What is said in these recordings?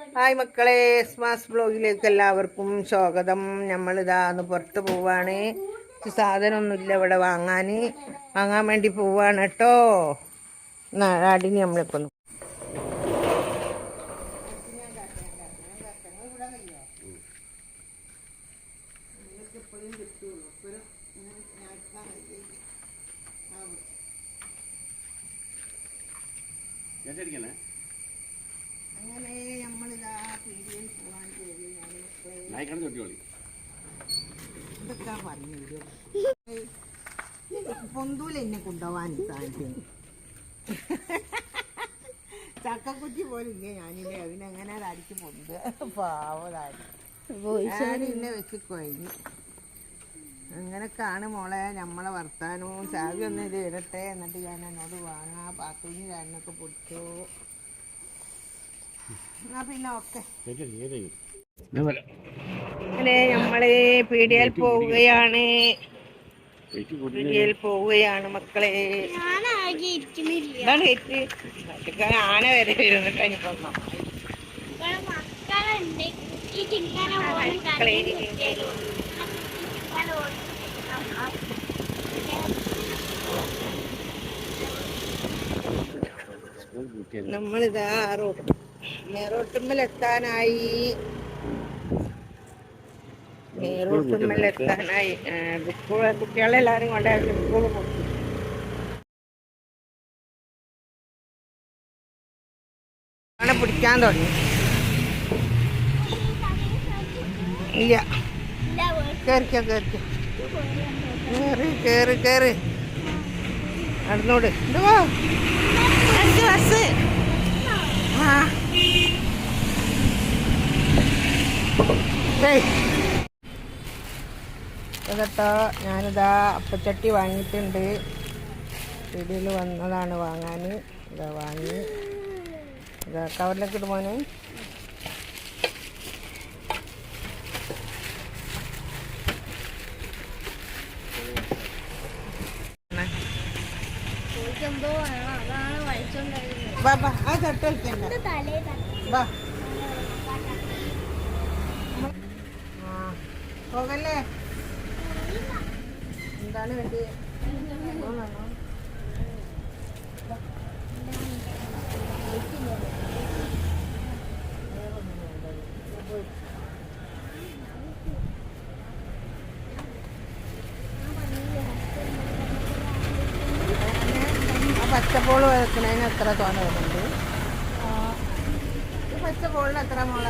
Hi മക്കളെ സ്മാസ് ബ്ലോഗിലേക്ക് എല്ലാവർക്കും സ്വാഗതം. നമ്മളിതാ ഒന്ന് പുറത്ത് പോവാണ്. സാധനമൊന്നുമില്ല ഇവിടെ വാങ്ങാൻ വാങ്ങാൻ വേണ്ടി പോവാണ് കേട്ടോ. നാടിന് നമ്മളിപ്പോൾ ഒന്ന് കേട്ടിരിക്കണേ അങ്ങനെ നമ്മളിതാ പീടികയിൽ പോകാൻ പോയി ഞാൻ ഇതൊക്കെ പറഞ്ഞു പൊന്തൂല എന്നെ കൊണ്ടുപോവാൻ സാധിക്കും ചക്കക്കുറ്റി പോലും ഇല്ല ഞാനില്ലേ. അതിനെങ്ങനെ അടിച്ച് പൊന്ത്. പാവതാണ് എന്നെ വെച്ച് കഴിഞ്ഞു അങ്ങനൊക്കെയാണ് മോളെ നമ്മളെ വർത്താനവും. ചാവി ഒന്ന് ഇത് ഇടട്ടെ. എന്നിട്ട് ഞാൻ എന്നോട് വാങ്ങാ. പാത്തുഞ്ഞി കാരനൊക്കെ പൊടിച്ചു. എന്നാ പിന്നെ ഓക്കെ. അങ്ങനെ നമ്മൾ പീടികയിൽ പോവുകയാണ്. പീടികയിൽ പോവുകയാണ് മക്കളെ. ഇതാണ് മറ്റൊക്കെ ആന വരെ ഇരുന്നിട്ട് മക്കളെ നമ്മളിതാ റോട്ട് മേറോട്ടുമ്മലെത്താനായി മേറോട്ടുമ്മലെത്താനായി സ്കൂൾ കുട്ടികളെല്ലാരും കൊണ്ടായിരുന്നു സ്കൂൾ കൊടുത്തു ആണ് പിടിക്കാൻ തുടങ്ങി. ഇല്ല. കേറിക്കോ കേറിക്കോ കേറി കേറി. കേറി നടന്നോട്. എന്തുവാ? ബസ് ബസ് ആ ഏയ്. ഇതട്ടോ ഞാനിതാ അപ്പച്ചട്ടി വാങ്ങിയിട്ടുണ്ട്. വീട്ടിൽ വന്നതാണ് വാങ്ങാൻ ഇതാ വാങ്ങി. ഇതാ കവറിലേക്ക് ഇടുമോനെ വാ പോകല്ലേ? എന്താണ് വേണ്ടത് പച്ചപ്പോൾ വെക്കുന്നതിന് എത്ര തോന വരുന്നുണ്ട്? പച്ചപ്പോളിന് എത്ര മോൾ?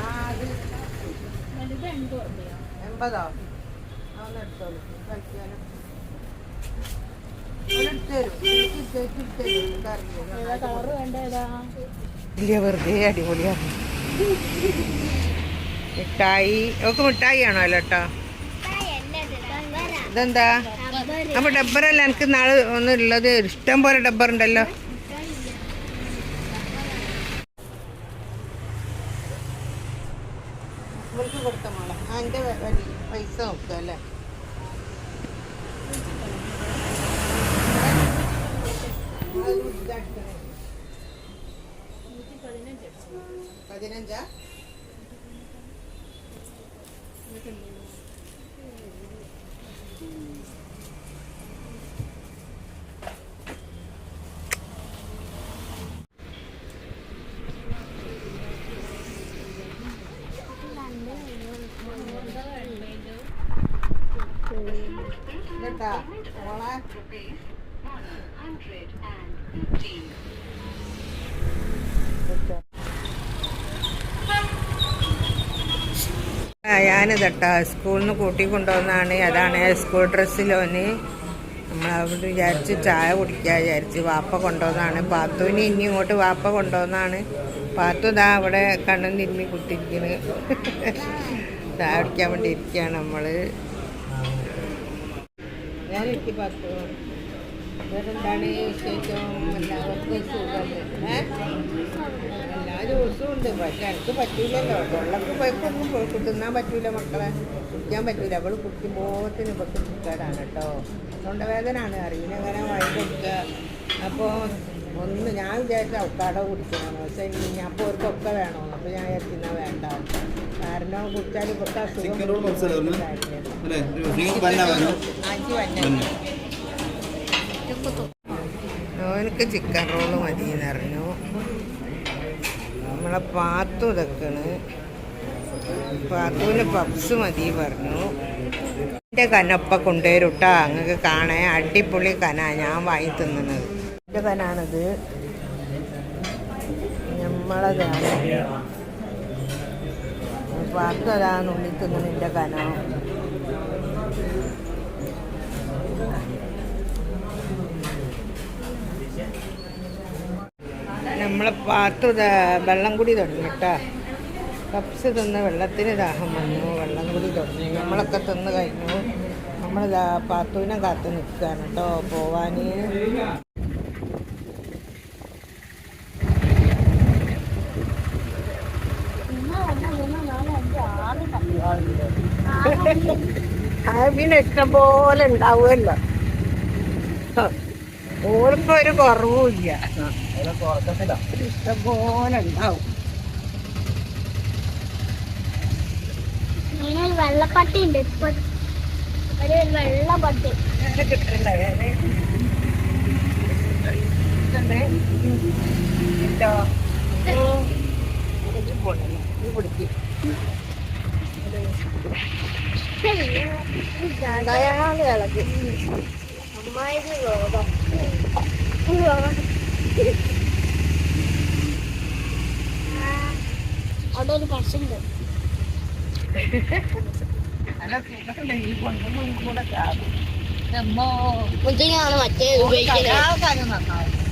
ആ അത് വലുത് അതൊന്ന് എടുത്തോളൂ. കളിക്കാനും. വലിയ വെറുതെ അടിപൊളിയാണ്. മിഠായി. ഒക്കെ മിഠായി ആണോ അല്ലോ കേട്ടോ ഇതെന്താ? അപ്പൊ ഡബ്ബറല്ല. എനിക്ക് നാളെ ഒന്ന് ഉള്ളത് ഇഷ്ടം പോലെ ഡബ്ബർ ഉണ്ടല്ലോ ഇവൾക്ക് എന്റെ പൈസ നോക്കുക അല്ലേ? പതിനഞ്ചാ ഇതെട്ടാ മോളെ ഞാനിതട്ടാ സ്കൂളിൽ നിന്ന് കൂട്ടി കൊണ്ടുവന്നാണ് അതാണ് സ്കൂൾ ഡ്രസ്സിലോന് നമ്മളവിടെ വിചാരിച്ച് ചായ കുടിക്കാൻ വിചാരിച്ച് വാപ്പ കൊണ്ടുവന്നാണ് പാത്തുവിന് ഇനി ഇങ്ങോട്ട് വാപ്പ കൊണ്ടുവന്നാണ് പാത്തു ഇതാ അവിടെ കണ്ണും തിരുമ്മി കുത്തിരിക്കണ്. ചായ കുടിക്കാൻ വേണ്ടി ഇരിക്കുകയാണ് നമ്മൾ ഞാൻ എനിക്ക് പാത്തു വേറെന്താണ് വിശേഷം? എല്ലാവർക്കും സുഖമല്ലേ എല്ലാ ദിവസവും ഉണ്ട്. പക്ഷെ എനിക്ക് പറ്റൂലല്ലോ. വെള്ളക്ക് പോയി തിന്നാൻ പറ്റൂല മക്കളെ. കുടിക്കാൻ പറ്റൂല. അവൾ കുടിക്കുമ്പോത്തിന് ഇവർക്ക് സുഖമാണ് കേട്ടോ. തൊണ്ടവേദനയാണ് അറിയില്ല അങ്ങനെ വഴി കൊടുക്കുക അപ്പോൾ ഒന്ന് ഞാൻ വിചാരിച്ച അവക്കാടോ കുടിക്കണം പക്ഷെ ഞാൻ അപ്പോൾ അവർക്കൊക്കെ വേണോ അപ്പോൾ ഞാൻ വിചാരിക്കുന്ന വേണ്ട. കാരണം കുടിച്ചാൽ ഇവർക്ക് അസുഖം അല്ലേ? ഓനക്ക് ചിക്കൻ റോൾ മതി എന്നറിഞ്ഞു നമ്മളെ പാത്തു ഇതൊക്കെയാണ്. പാത്തുവിന് പപ്സ് മതി പറഞ്ഞു. എന്റെ കനപ്പ കൊണ്ടുവരുട്ടാ അങ്ങക്ക് കാണേ. അടിപൊളി കന. ഞാൻ വാങ്ങി തിന്നുന്നത്. എന്റെ കനാണിത്. നമ്മളതാണ് പാത്തു അതാണ് ഉള്ളിൽ തിന്നതിന്റെ കന. നമ്മളെ പാത്തു വെള്ളം കൂടി തുടങ്ങി കേട്ടാ. തിന്ന് വെള്ളത്തിന് ദാഹം വന്നു വെള്ളം കൂടി തുടങ്ങി. നമ്മളൊക്കെ തിന്ന് കഴിഞ്ഞു. നമ്മൾ പാത്തുവിനെ കാത്ത് നിൽക്കുകയാണ് കേട്ടോ. പോവാൻ ഒന്ന് രണ്ട് മൂന്ന് നാല് അഞ്ച് ആറ് കല്യാണം ഹാബിന് ഇഷ്ടം പോലെ ഉണ്ടാവുമല്ലോ. ഓർക്കും ഒരു കുറവുമില്ല ഇഷ്ടം പോലെ ഉണ്ടാവും. വെള്ളപ്പട്ടി ഉണ്ട്. ഇപ്പൊ ഒരു വെള്ളപ്പട്ടി. കിട്ടണ്ടേ? അയാൾ ഇളകി അമ്മായിക്ക് രോഗം അവിടെ ഒരു പശുണ്ട്. മുന്തിരിയാണ് മറ്റേ ഉപയോഗിക്കുന്നത്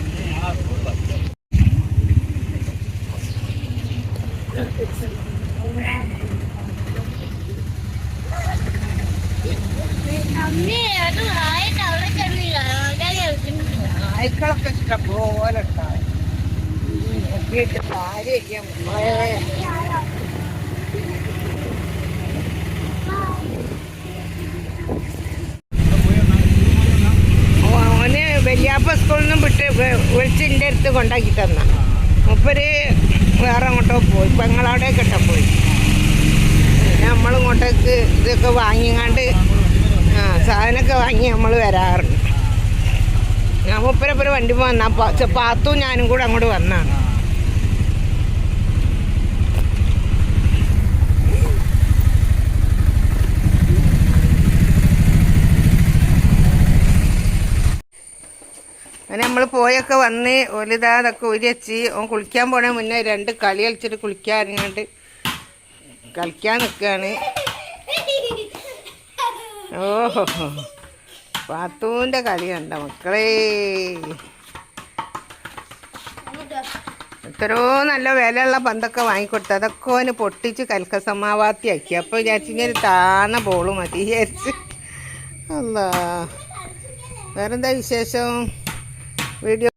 നായ്ക്കളൊക്കെ ഇഷ്ടംപോലെ ഓന് വല്യാപ്പ സ്കൂളിൽ നിന്നും വിട്ട് വിളിച്ച് അടുത്ത് കൊണ്ടാക്കി തന്ന. മുപ്പര് വേറെ അങ്ങോട്ടോ പോയി. പെങ്ങളവിടേക്കിട്ട പോയി. നമ്മളിങ്ങോട്ടേക്ക് ഇതൊക്കെ വാങ്ങിങ്ങാണ്ട് സാധനമൊക്കെ വാങ്ങി നമ്മൾ വരാറുണ്ട്. ഞാൻ മുപ്പരപ്പൊരു വണ്ടി വന്നാ പാത്തും ഞാനും കൂടെ അങ്ങോട്ട് വന്നാണ്. അങ്ങനെ നമ്മൾ പോയൊക്കെ വന്ന് ഒലിതാ അതൊക്കെ ഉരിയച്ച് ഓൻ കുളിക്കാൻ പോണേ മുന്നേ രണ്ട് കളി കളിച്ചിട്ട് കുളിക്കാൻ ഇറങ്ങാണ്ട് കളിക്കാൻ നിൽക്കുകയാണ് ഓഹോ. കളി കണ്ട മക്കളേ. എത്രയോ നല്ല വിലയുള്ള പന്തൊക്കെ വാങ്ങിക്കൊടുത്തു. അതൊക്കെ ഓന് പൊട്ടിച്ച് കൽക്കസമാവാത്തിയാക്കി. അപ്പോൾ വിചാരിച്ചിങ്ങനെ താന്ന ബോൾ മതി വിചാരിച്ച്. അല്ല. വേറെന്താ വിശേഷം? വീഡിയോ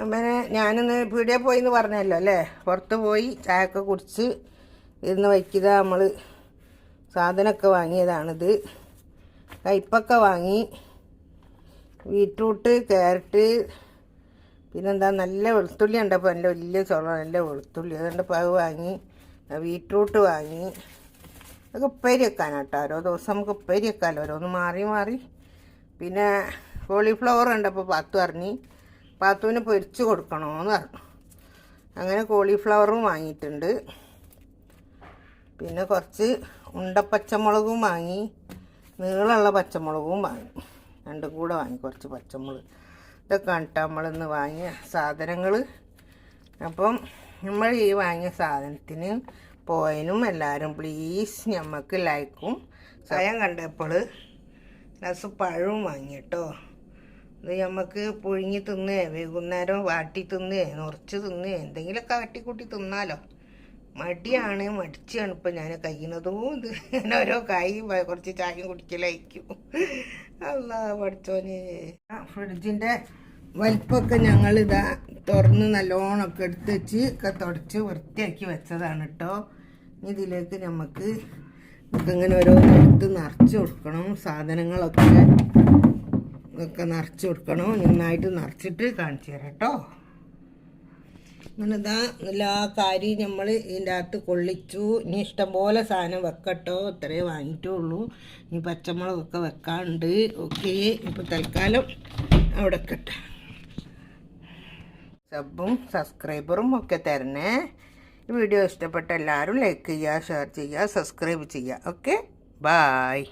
അങ്ങനെ ഞാനിന്ന് പീടിയെ പോയി എന്ന് പറഞ്ഞല്ലോ അല്ലേ? പുറത്ത് പോയി ചായയൊക്കെ കുടിച്ച് ഇരുന്ന് വയ്ക്കുക നമ്മൾ സാധനമൊക്കെ വാങ്ങിയതാണിത്. കയ്പൊക്കെ വാങ്ങി. ബീറ്റ്റൂട്ട് ക്യാരറ്റ് പിന്നെന്താ നല്ല വെളുത്തുള്ളി ഉണ്ടപ്പോൾ നല്ല വലിയ ചുള നല്ല വെളുത്തുള്ളി. അതുകൊണ്ട് അത് വാങ്ങി. ബീറ്റ്റൂട്ട് വാങ്ങി. അതൊക്കെ ഉപ്പേരി വെക്കാനാട്ടോ ഓരോ ദിവസം നമുക്ക് ഉപ്പേരി വെക്കാമല്ലോ ഓരോന്ന് മാറി മാറി. പിന്നെ കോളിഫ്ലവർ ഉണ്ടപ്പോൾ പത്ത് പറഞ്ഞ് പാത്തുവിന് പൊരിച്ച് കൊടുക്കണമെന്ന് പറഞ്ഞു. അങ്ങനെ കോളിഫ്ലവറും വാങ്ങിയിട്ടുണ്ട്. പിന്നെ കുറച്ച് ഉണ്ടപ്പച്ചമുളകും വാങ്ങി നീളമുള്ള പച്ചമുളകും വാങ്ങി. രണ്ടും കൂടെ വാങ്ങി കുറച്ച് പച്ചമുളക്. ഇതൊക്കെ കണ്ടിട്ട് നമ്മളിന്ന് വാങ്ങിയ സാധനങ്ങൾ അപ്പം നമ്മൾ ഈ വാങ്ങിയ സാധനത്തിന് പോയതിനും എല്ലാവരും പ്ലീസ് ഞമ്മക്ക് ലൈക്കും സ്വയം കണ്ടപ്പോൾ രസ പഴവും വാങ്ങി കേട്ടോ. ഇത് നമുക്ക് പുഴുങ്ങി തിന്നേ വൈകുന്നേരം വാട്ടി തിന്നേ നുറച്ച് തിന്നേ എന്തെങ്കിലുമൊക്കെ കാട്ടിക്കൂട്ടി തിന്നാലോ. മടിയാണ് മടിച്ചാണ് ഇപ്പം ഞാൻ കഴിയുന്നതും ഇത്. ഞാൻ ഓരോ കായ് കുറച്ച് ചായയും കുടിക്കലായിരിക്കും. അല്ല പഠിച്ചോന്. ഫ്രിഡ്ജിന്റെ വലിപ്പമൊക്കെ ഞങ്ങൾ ഇതാ തുറന്ന് നല്ലോണമൊക്കെ എടുത്ത് വെച്ച് ഒക്കെ തുടച്ച് വൃത്തിയാക്കി വെച്ചതാണ് കേട്ടോ ഇതിലേക്ക് നമുക്ക് ഇതിങ്ങനെ ഓരോന്ന് എടുത്ത് നിറച്ച് കൊടുക്കണം സാധനങ്ങളൊക്കെ. ഇതൊക്കെ നിറച്ച് കൊടുക്കണം. നന്നായിട്ട് നിറച്ചിട്ട് കാണിച്ചു തരാം കേട്ടോ. അങ്ങനെ ഇതാ എല്ലാ കാര്യം നമ്മൾ ഇതിന്റെ അകത്ത് കൊള്ളിച്ചു. ഇനി ഇഷ്ടംപോലെ സാധനം വെക്കട്ടോ. ഇത്രയേ വാങ്ങിയിട്ടുള്ളൂ. ഇനി പച്ചമുളകൊക്കെ വെക്കാണ്ട്. ഓക്കെ. ഇപ്പോൾ തൽക്കാലം അവിടെ കട്ടെ സബും സബ്സ്ക്രൈബറും ഒക്കെ തരണേ. വീഡിയോ ഇഷ്ടപ്പെട്ട എല്ലാവരും ലൈക്ക് ചെയ്യുക ഷെയർ ചെയ്യുക സബ്സ്ക്രൈബ് ചെയ്യുക. ഓക്കെ? ബായ്